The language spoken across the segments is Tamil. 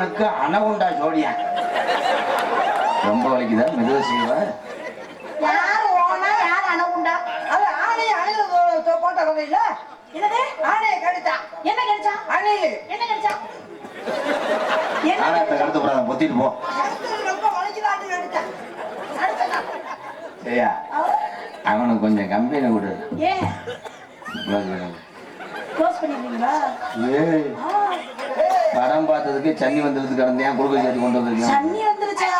எனக்கு அணவுண்டா ஜோடியா? ரொம்ப வலிக்குதா? மெதுவாக செய்வா? யார் ஓனா யார் அணவுண்டா அது ஆணை அணில் போட்ட கதை இல்ல. என்னது? ஆணையை கடிச்சா? என்ன கிடைச்சா? அணில் என்ன கிடைச்சா? என்ன ஆனாத்தை கடத்த போறாங்க பொத்திட்டு போ. ரொம்ப வலிக்குதாட்டு கடிச்சா. சரியா அவனுக்கு கொஞ்சம் கம்பெனி கொடு. ஏன்? க்ளோஸ் ஏய் படம் பார்த்ததுக்கு சன்னி வந்ததுக்கு கடந்தேன் குளுக்கோஸ் ஏற்றி கொண்டு வந்திருக்கேன் சன்னி வந்துருச்சா?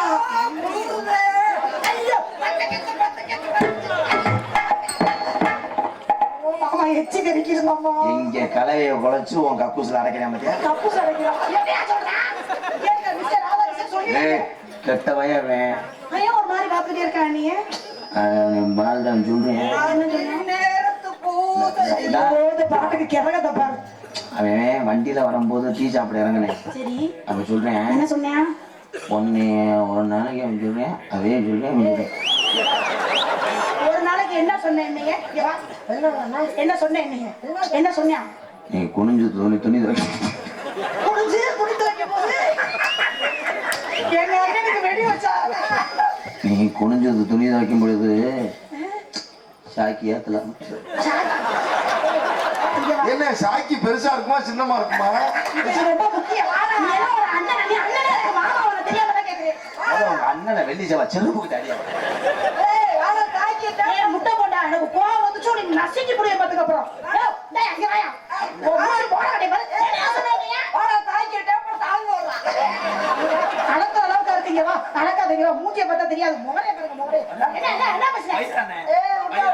இங்க கலையை குலைச்சு உன் கக்கூசில் அடைக்கிறேன் பத்தியா? கெட்ட வயவன் ஒரு மாதிரி பார்த்துட்டே நீ. பால்தான் சொல்றேன். பாட்டுக்கு பாரு. அவன் வண்டியில வரும்போது டீ சாப்பிட இறங்கினேன். அப்ப சொல்றேன். என்ன சொன்னேன் ஒன்னு ஒரு நாளைக்கு அவன் சொல்றேன் அதே சொல்றேன் அவன் சொல்றேன். ஒரு நாளைக்கு என்ன சொன்னேன். என்ன சொன்னேன் என்ன சொன்னியா நீ குனிஞ்சு துணி துணி போது எங்க அண்ணனுக்கு வெடி வச்சா. நீ குனிஞ்சது துணி துவைக்கும் பொழுது சாக்கி ஏத்தலாம். என்ன சாக்கி பெருசா இருக்குமா சின்னமா இருக்குமா? ரொம்ப அண்ணன் நீ அண்ணனே இருக்கு மாமா உனக்கு தெரியாம தான் கேக்குறேன். அதான் உங்க அண்ணனை வெள்ளி செவ்வா செருப்புக்கு தடியா முட்டை போண்டா எனக்கு கோவம் வந்துச்சு உனக்கு நசுக்கி புடிய பாத்துக்க அப்புறம். ஏய், டேய், அங்க வாயா. வா. மூஞ்சிய பார்த்தா தெரியாது. முகரே பாருங்க முகரே. என்ன என்ன என்ன பேசுறேன்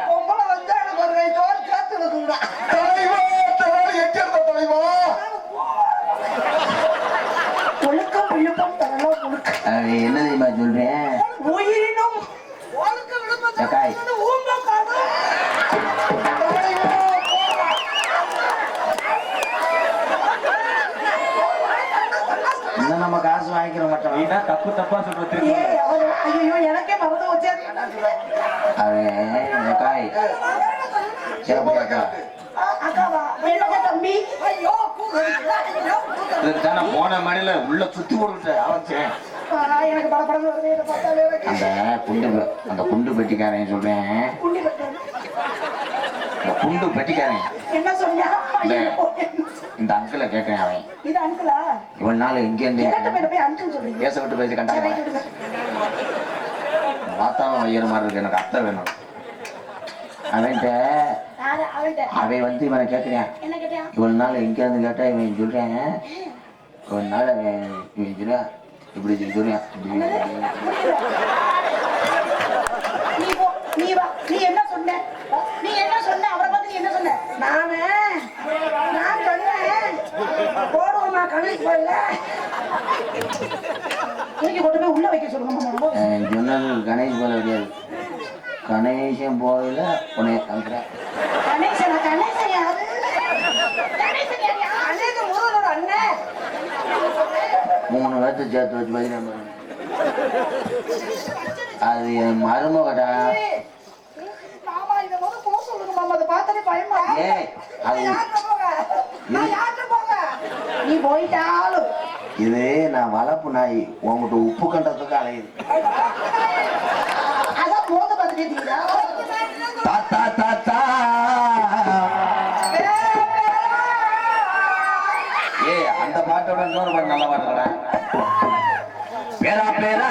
பொம்பளை வந்து எனக்கு ஒரு கை சோறு சேர்த்து இருக்குங்கடா தலைவா தலைவா ஒழுக்கம் விழுப்பம் தரலாம் ஒழுக்கம். அவன் என்ன தெரியுமா சொல்றேன் உயிரினும் ஒழுக்க விழுப்பம் ஏக்காய். ஊம்ப காடு இன்னும் நம்ம காசு வாங்கிக்கிற மாட்டோம் நீதான் தப்பு தப்பா சொல்ற திருப்பி ஏய் அவரு ஐயோ எனக்கே மறந்து வச்சு அவன் காய் சிறப்பு கேட்கா அக்காவா என்னங்க தம்பி ஐயோ தானே போன மணில உள்ள சுத்தி போட்டுட்டு ஆரம்பிச்சேன் ஆ, எனக்கு படப்படம் வருது இதை பார்த்தாலே எனக்கு. அந்த குண்டு அந்த குண்டு பெட்டிக்காரன் சொல்றேன். இந்த குண்டு பெட்டிக்காரன். என்ன சொன்னா? இந்த அங்கிளை கேட்கிறேன் அவன். இது அங்கிளா இவ்வளவு நாள் இங்க இருந்து. பேச விட்டு பேசி கண்டாங்க. வாத்தாவும் வைக்கிற மாதிரி இருக்கு. எனக்கு அத்தை வேணும். அவன்கிட்ட அவன் வந்து இவனை கேட்கிறேன் இவ்வளவு நாள் எங்க இருந்து கேட்டா இவன் சொல்றேன் இவ்வளவு நாள் அவன் இவன் சொல்றான் இப்படி இப்படி நீ போ நீ வா. நீ என்ன சொன்ன? நீ என்ன சொன்ன? அவரை பத்தி நீ என்ன சொன்ன? நானு நான் சொன்னேன். போடுவோமா கணக்கு போயில தூக்கி கொண்டு போய் உள்ள வைக்க சொல்லுங்க மாமா ரொம்ப அவன் சொன்னது கணேஷ் போல கிடையாது. கணேசன் போகல உன்னை அனுப்புறேன். கணேசனா கணேசன் யாரு? மூணு பேர்த்து சேர்த்து வச்சு பதினேழு அது என் மருமகடா. இது நான் வளர்ப்பு நாய். உங்ககிட்ட உப்பு கண்டத்துக்கு அலையுது அதான் போத பார்த்துட்டே இருக்கீங்களா தாத்தா தாத்தா ஏய் அந்த பாட்டோட இன்னொரு பாட்டு நல்ல பாட்டுடா பேரா பேரா.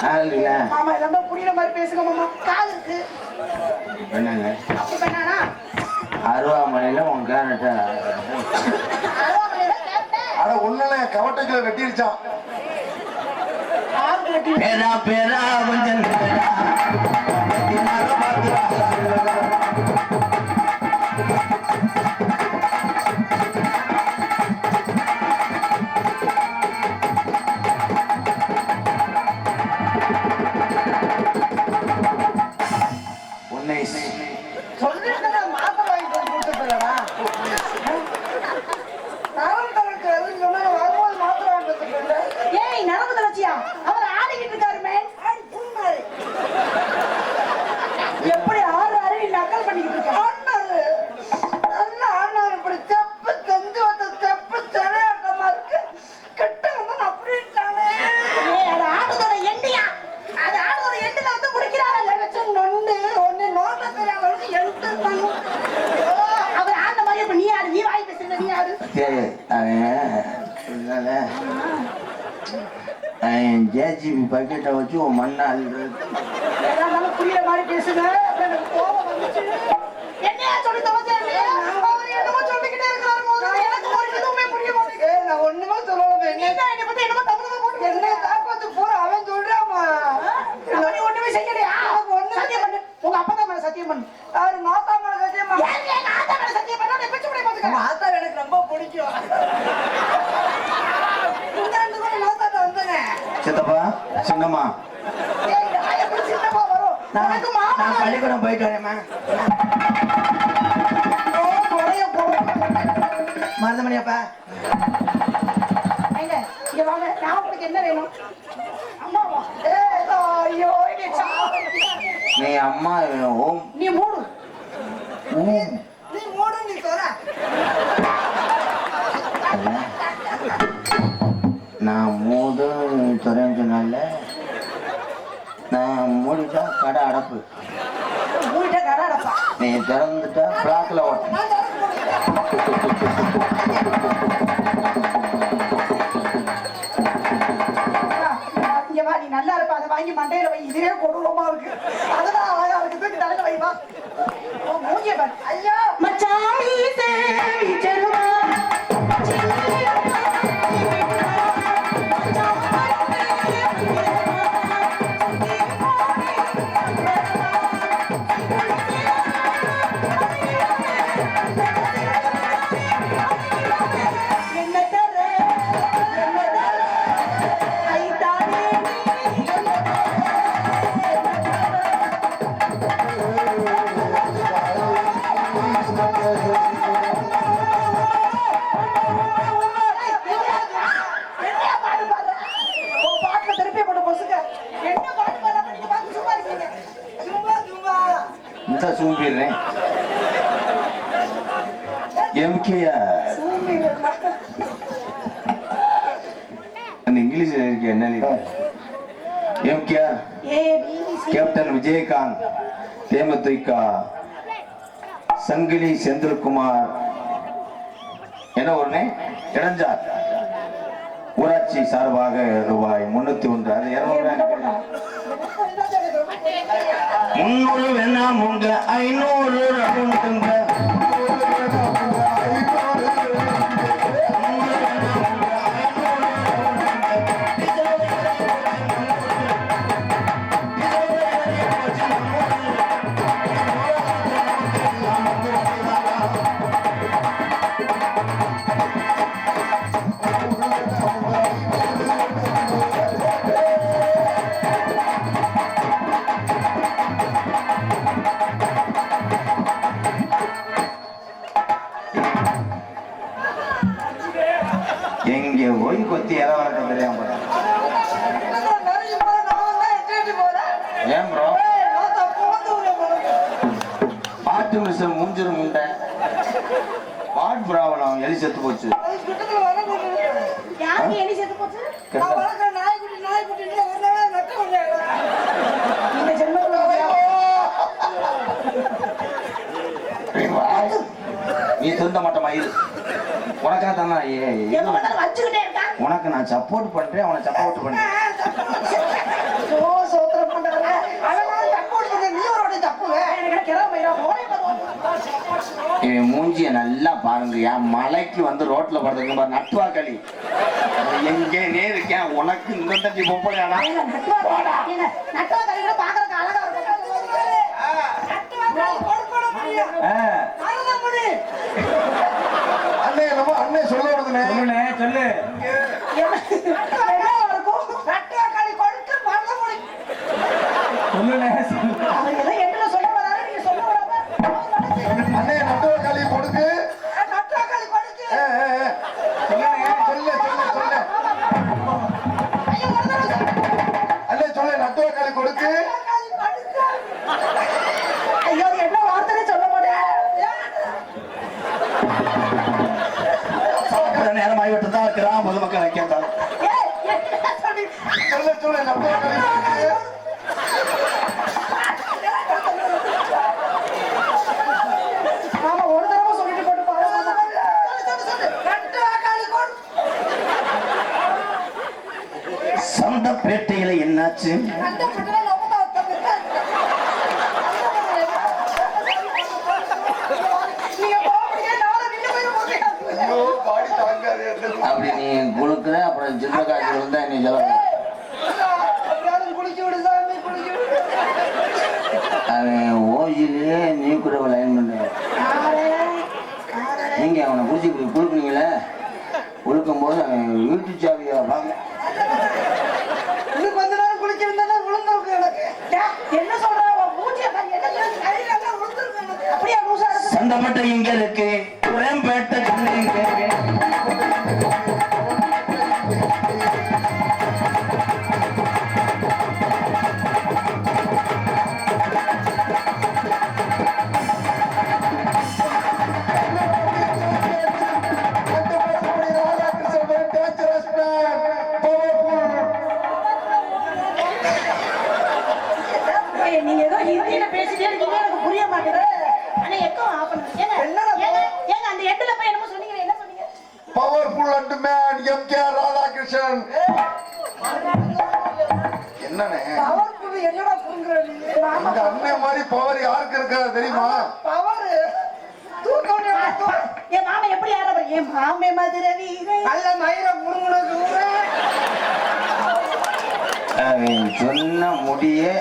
கால் இல்ல ஆமா ரொம்ப புரியற மாதிரி பேசுங்க என்னங்க? அப்படி பண்ணானா? அருவாமனையில உன் கேரட்ட அட ஒண்ணுல கவட்டைக்குள்ள வெட்டிருச்சான் பேரா பேரா கொஞ்சம் Hey! நான் பள்ளிக்கூடம் போயிட்டு வரேம்மா மருதமணியாப்பா. இங்க நான் என்ன அம்மா ஓம். நீ மூடு. ஓம். நீ மூடு நீ நான் மூதும் சொல்றேன்னு சொன்னால மூடிட்டா கடை அடப்பு. மூடிட்டா கடை அடப்பா. நீ திறந்துட்டா பிளாக்ல ஓட்டு. நல்லா இருப்பா. அதை வாங்கி மண்டையில வை. இதுவே கொடூரமா இருக்கு. அதெல்லாம் அழகா இருக்கு. தூக்கி தலையில வைப்பா மூஞ்சிய பாரு. ஐயா. மச்சாமி செந்தில்குமார். என்ன உடனே இணைஞ்சார் ஊராட்சி சார்பாக ரூபாய் முன்னூத்தி ஒன்று இருநூறு முன்னூறு வேணா மூன்று ஐநூறு கொத்தி எதை வளர்க்க தெரியாம ஏன் ப்ரோ பாட்டு மிஷன் மூஞ்சிரு முண்டை. வாட் எலி செத்து போச்சு. உனக்கா நான் சப்போர்ட் பண்றேன் அவனை சப்போர்ட் பண்றேன். மூஞ்சிய நல்லா பாருங்க. என் மலைக்கு வந்து ரோட்ல படுத்துங்க பாரு. நட்டுவா களி. எங்கேனே இருக்கேன். உனக்கு இந்த தட்டி பொம்பளையாடா. நட்டுவா பாக்குறதுக்கு அழகா இருக்கும் ஆ, அண்ணே நம்ம அண்ணே சொல்ல வருதுண்ணே சொல்லுண்ணே சொல்லு என்ன இருக்கும் நட்டுவாக்காளி கொடுத்து மறந்து முடி சொல்லுண்ணே சொல்லு அவர் ஏதோ என்ன சொல்ல வராரு நீங்க சொல்ல விடாம அண்ணே நட்டுவ களி கொடுக்கு நட்டுவாக்காளி கொடுத்து ஏ, ஏ, ஏ. சொல்லுண்ணே, சொல்லு சொல்லு சொல்லு ஐயோ ஒரு தடவை சொல்லு. அண்ணே சொல்லு நட்டுவ களி கொடுக்கு நட்டுவாக்காளி கொடுத்து ஐயோ அது என்ன வார்த்தைன்னு சொல்ல மாட்டேன் சாப்பிட நேரம் ஆகிவிட்டு தான் கிராம பொதுமக்கள் வைக்கிறாங்க ஏய், என்ன சொல்லி சொல்லு சொல்லு நட்டுவ களி கொடுக்கு ஆமா ஒரு தடவை சொல்லிட்டு போட்டு பாருங்க நட்டுவாக்காளி கொடு சந்தப்பேட்டையில என்னாச்சு அந்த புட்டுல நம்ம தான் நீங்க போக முடியாது நானும் நின்று போயிட முடியாது ஐயோ பாடி தாங்காது அப்படி நீ குழுக்குற அப்புறம் ஜில்ல காய்ச்சல் இருந்தா நீ சொல்ல குளிச்சு விடு சாமி குளிச்சு விடு அவன் ஓஜிலே நீ கூட லைன் பண்ண நீங்க அவனை குடிச்சு குடுக்குனீங்களே குளுக்கும் போது அவன் வீட்டு சாவியா பார்க்க. இன்னும் கொஞ்ச நேரம் நீங்க ஏதோ ஹிந்தியில பேசிட்டே இருக்கீங்க எனக்கு புரிய மாட்டேங்குது? ஆனா எக்கோ ஆஃப் பண்ணுங்க ஏங்க என்னடா ஏங்க அந்த எட்டுல போய் என்னமோ சொன்னீங்க என்ன சொன்னீங்க? Powerful and man M K Radhakrishnan என்னண்ணே? பவர் புது என்னடா புடுங்குற நீ? இந்த அண்ணன் மாதிரி பவர் யாருக்கு இருக்கா தெரியுமா? பவர் என் மாமா எப்படி ஆடுற என் மாமே மதுரை நல்ல மயிர புடுங்குனது அவன் சொன்ன முடியே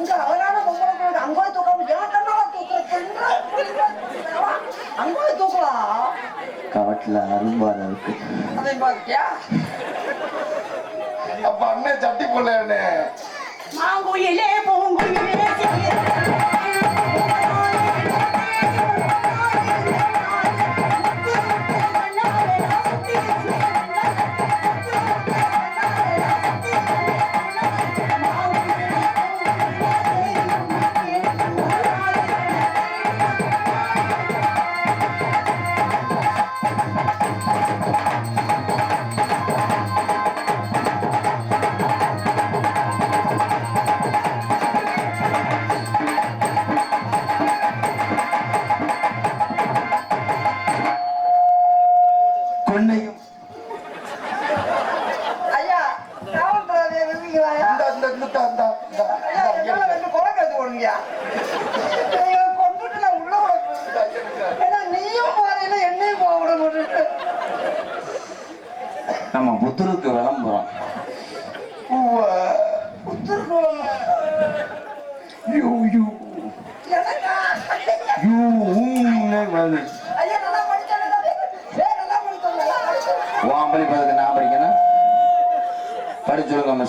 போய் தூக்காம ஏன் கண்ணால தூக்குற அங்க போய் தூக்கலாம் கவட்டில் அரும்பார இருக்கு. அதை பாத்தியா? அப்ப அண்ணன் சட்டி அண்ணே மாங்குயிலே பூங்குயிலே கொன்னையும் ஐயா காவல்துறை இருக்கீங்களா இந்த இந்த இந்த இந்த இந்த ஐயா என்னால ரெண்டு குறை கத்து போடுங்கயா நீங்க கொண்டுட்டு நான் உள்ள விட போறேன். ஏன்னா நீயும் போறீங்க என்னையும் போக விட மாட்டேன் நம்ம புத்தருக்கு விளம்பரம் புத்திருக்கோம் யூ யூ எனக்கா யூ ஊன்னு வருது. ஐயா நல்லா படிச்சானே ஏ நல்லா படிச்சோம் நல்லா படிச்சோம் உன் ஆம்பளை பதற்கு நான் படிக்கணும்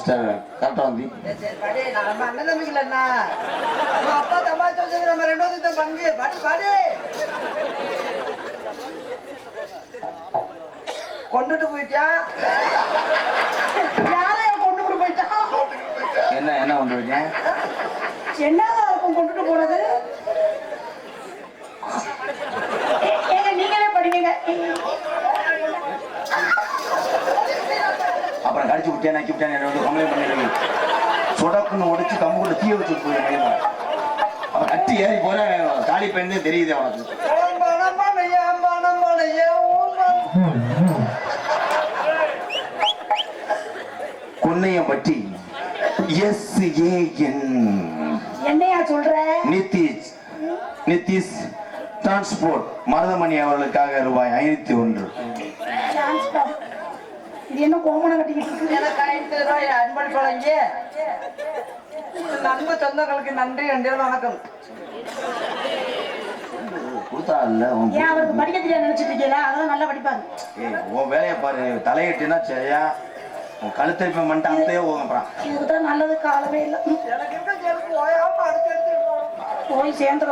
படிச்சுருங்க கரெக்டாக வந்து நம்ம அண்ணன் அப்பா சம்பாதிச்சு நம்ம ரெண்டு பேர்த்துக்கும் பங்கு. கொண்டுட்டு போயிட்டியா யாரையும் கொண்டு போய் என்ன என்ன கொண்டு போயிட்டேன் என்னதான் இருக்கும் கொண்டுட்டு போனது ஏ- ஏங்க நீங்களே படிங்க கடிச்சு விட்டேன் நக்கி விட்டேன் என்ன வந்து கம்ப்ளைண்ட் பண்ணிடுவீங்க சொடக்குன்னு உடைச்சு கம்புக்குள்ள தீய வச்சுட்டு போய் மையம் ஏறி போற காலி பெண்ணு தெரியுது உனக்கு. கொன்னையம் பற்றி எஸ் ஏ என் என்னையா சொல்ற? நிதிஷ் நிதிஷ் டிரான்ஸ்போர்ட் மருதமணி அவர்களுக்காக ரூபாய் ஐநூத்தி ஒன்று. இது என்ன கோமனை கட்டிக்கிட்டு இருக்கு? எனக்கு ஐந்து ரூபாய் அன்பல் பழங்கி சொந்தங்களுக்கு நன்றி என்று வணக்கம். ஏன் அவருக்கு படிக்க தெரியாது நினைச்சிட்டு அதெல்லாம் நல்லா படிப்பாரு. ஏய் உன் வேலையை பாரு தலையிட்டுனா சரியா? உன் கழுத்தை இப்ப மட்டும் அத்தையே ஓகப்பறான் நல்லது காலமே இல்லை. போய் சேர்ந்துட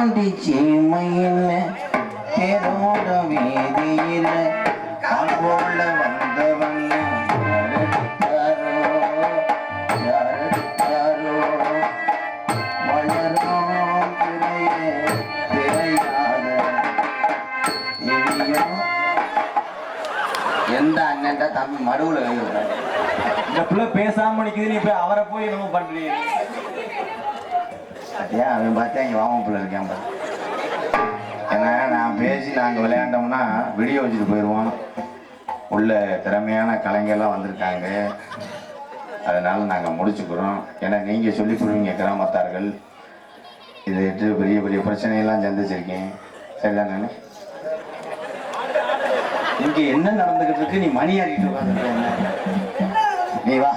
தாண்டி சீமையில் தேரோட வீதியில் கால் போல வந்தவன் எந்த அண்ணன் தம்பி மடுவுல இந்த பிள்ளை பேசாம நிக்குது நீ போய் அவரை போய் என்னமோ பண்றீங்க. ஏன் அவன் பார்த்தா இங்கே வாமப்பில் இருக்கேன் இருக்கான் பாரு. ஏன்னா நான் பேசி நாங்கள் விளையாண்டோம்னா வீடியோ வச்சுட்டு போயிடுவோம் உள்ள திறமையான கலைஞர்லாம் வந்திருக்காங்க. அதனால் நாங்கள் முடிச்சுக்கிறோம். ஏன்னா நீங்கள் சொல்லி கொடுவீங்க கிராமத்தார்கள். இதை எட்டு பெரிய பெரிய பிரச்சனையெல்லாம் சந்திச்சிருக்கேன். சரிதானே? இங்கே என்ன நடந்துகிட்டு இருக்கு? நீ மணி ஆடிட்டு உட்காந்துருக்க நீ வா.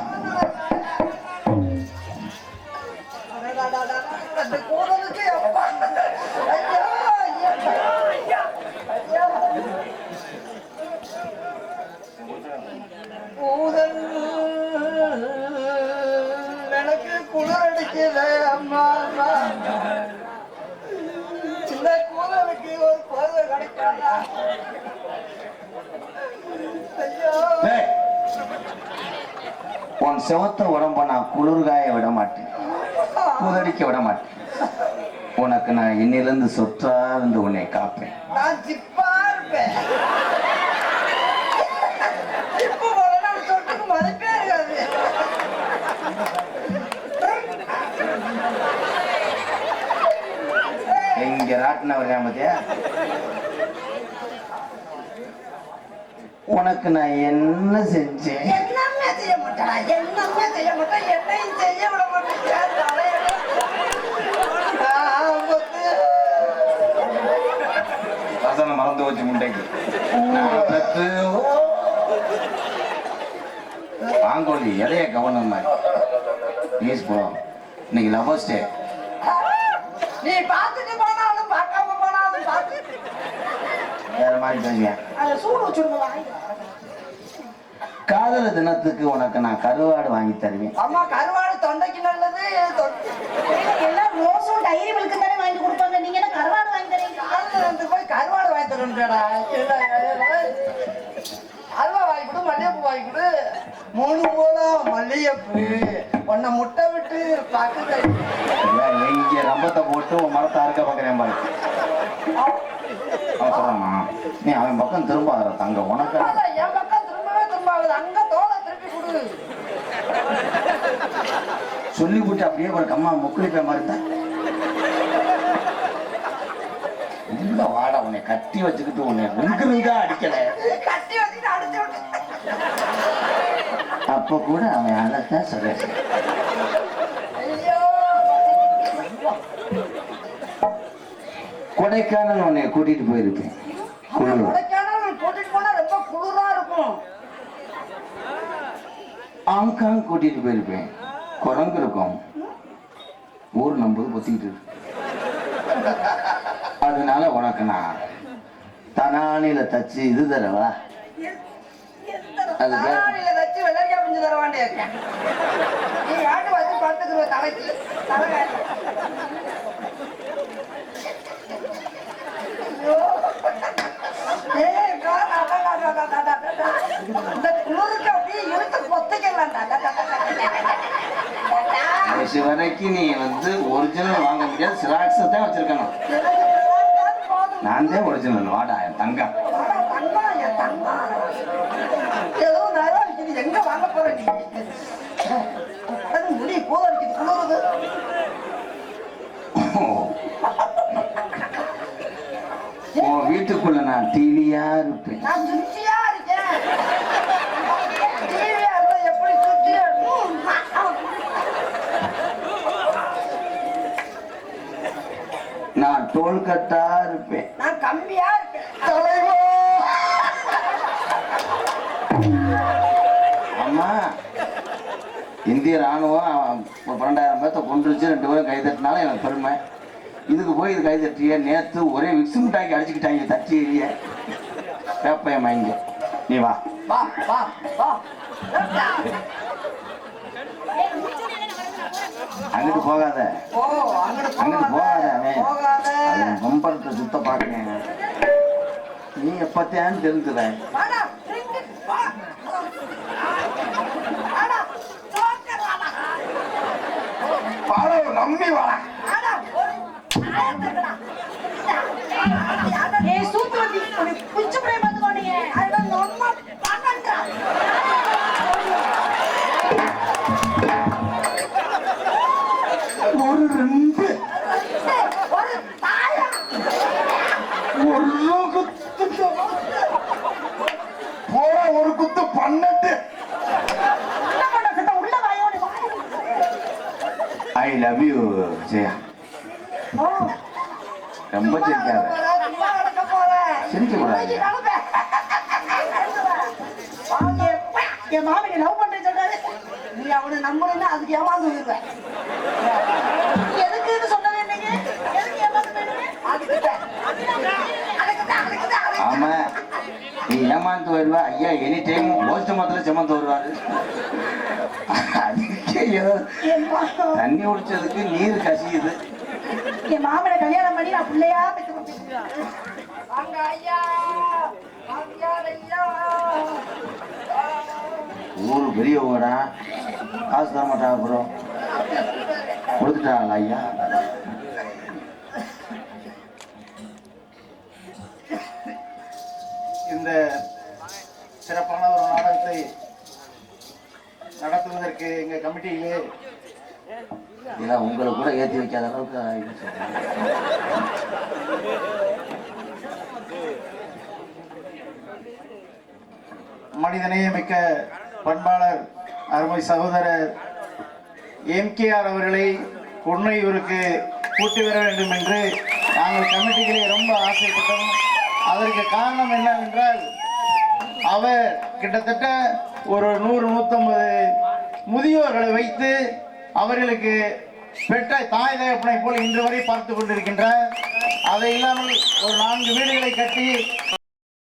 உன் செவத்த உடம்ப நான் குளிர்காய விட மாட்டேன். குதடிக்க விட மாட்டேன். உனக்கு நான் இன்னிலிருந்து சொற்றா இருந்து உன்னை காப்பேன். நான் ஜிப்பா இருப்பேன். உனக்கு நான் என்ன செஞ்சேன்? என்னமே செய்ய மாட்டேன் என்னமே செய்ய மாட்டேன்? என்னையும் செய்ய விட மாட்டேன். வசனம் மறந்து வச்சு முண்டைக்கு. வாங்கோலி எதைய கவனம் மாதிரி ப்ளீஸ் ப்ரோ இன்னைக்கு லவர்ஸ் டே நீ பார்த்துட்டு போனாலும் பார்க்காம போனாலும் பார்த்து. வேற மாதிரி பேசுவேன் காதல தினத்துக்கு உனக்கு நான் கருவாடு வாங்கி தருவேன். அம்மா கருவாடு தொண்டைக்கு நல்லது எல்லாம் ரோஸும் டைரி மில்க்கு தானே வாங்கி கொடுப்பாங்க. நீங்க என்ன கருவாடு வாங்கி தரீங்க காலைல வந்து போய் கருவாடு வாங்கி தரணும்டா. அல்வா வாங்கி கொடு மல்லிகைப்பூ வாங்கி கொடு. மூணு போலாம் மல்லிகைப்பூ. உன்னை முட்டை விட்டு பக்கத்துல இங்க ரம்பத்தை போட்டு உன் மரத்தை அறுக்க பார்க்குறேன் பாரு. அவன் நீ அவன் பக்கம் திரும்பாத தங்க உனக்கு என் பக்கம் திரும்பவே திரும்பாது அங்க தோலை திருப்பி கொடு. சொல்லி போட்டு அப்படியே ஒரு கம்மா முக்குளிப்ப மாதிரி தான் உள்ள வாட உன்னை கட்டி வச்சுக்கிட்டு உன்னை ரிங்கா அடிக்கல. கட்டி வச்சுட்டு அடிச்சு விட்டு. அப்ப கூட அவன் அழகா சொல்ல ஐயோ கொடைக்கானல் உன்னை கூட்டிட்டு போயிருப்பேன் குளிர். ஹாங்காங் கூட்டிட்டு போயிருப்பேன். குரங்கு இருக்கும். ஊர் நம்பது பொத்திக்கிட்டு இருக்கு. அதனால உனக்கு நான் தனானில தச்சு இது தரவா? அது வெள்ளரிக்காய் பிஞ்சு தர வரைக்கும் நீ வந்து ஒரிஜினல் வாங்க முடியாது. சிராக்ஸ் தான் வச்சிருக்கணும். நான் தான் ஒரிஜினல் வாடா என் தங்கம் எங்க வாங்க போற முடி குளிருது உன் வீட்டுக்குள்ள நான் தீலியா இருப்பேன் நான் சுத்தியா இருக்கேன் டிவியா இருந்தா எப்படி சுத்தியா இருக்கும்? நான் டோல் கட்டா இருப்பேன். நான் கம்மியா தலைவா! அம்மா இந்திய ராணுவம் ஒரு பன்னெண்டாயிரம் பேர்த்த கொண்டுருச்சு ரெண்டு பேரும் கை தட்டினாலும் எனக்கு பெருமை. இதுக்கு போய் இது கை தட்டிய நேத்து ஒரே விக்ஸ் மிட்டாக்கி அடிச்சுக்கிட்டாங்க தட்டி எறிய. வேப்பையம் வாங்கி நீ வா. வா வா வா. அங்கிட்டு போகாத. அங்கிட்டு போகாத. அவன். பம்பரத்தை சுத்த பார்க்கிறேன் நீ எப்பத்தையான்னு தெரிஞ்சுத வாடா திரும்பி வா. வாடா ஜோக்கர் வாடா பாட நம்பி வாடா. என் மாமி லவ் பண்றேன்னு சொல்றாரு நீ அவனை நம்பணும்னா அதுக்கு ஏமாந்து விடுவேன் எதுக்கு ஏமாந்து அதுக்குதான் ஆமா. நீ ஏமாந்து வருவா? ஐயா எனி டைம் போஸ்ட் மரத்துல செமந்து வருவாரு. தண்ணி குடிச்சதுக்கு நீர் கசியுது. என் மாமனை கல்யாணம் பண்ணி நான் பிள்ளையா பெற்று வாங்க ஐயா. ஐயா. ஊரு பெரிய ஊரா? காசு தர மாட்டாங்க அப்புறம் கொடுத்துட்டாங்களா ஐயா? இந்த சிறப்பான ஒரு நாடகத்தை நடத்துவதற்கு எங்க கமிட்டியிலே இதெல்லாம் உங்களை கூட ஏற்றி வைக்காத அளவுக்கு. மனிதநேய மிக்க பண்பாளர் அருமை சகோதரர் எம்கேஆர் அவர்களை பொன்னையூருக்கு கூட்டி வர வேண்டும் என்று நாங்கள் கமிட்டிகளே ரொம்ப ஆசைப்பட்டோம். அதற்கு காரணம் என்னவென்றால் அவர் கிட்டத்தட்ட ஒரு நூறு நூற்றம்பது முதியோர்களை வைத்து அவர்களுக்கு பெற்ற தாய் தகப்பனை போல் இன்று வரை பார்த்து கொண்டிருக்கின்றார். அதை இல்லாமல் ஒரு நான்கு வீடுகளை கட்டி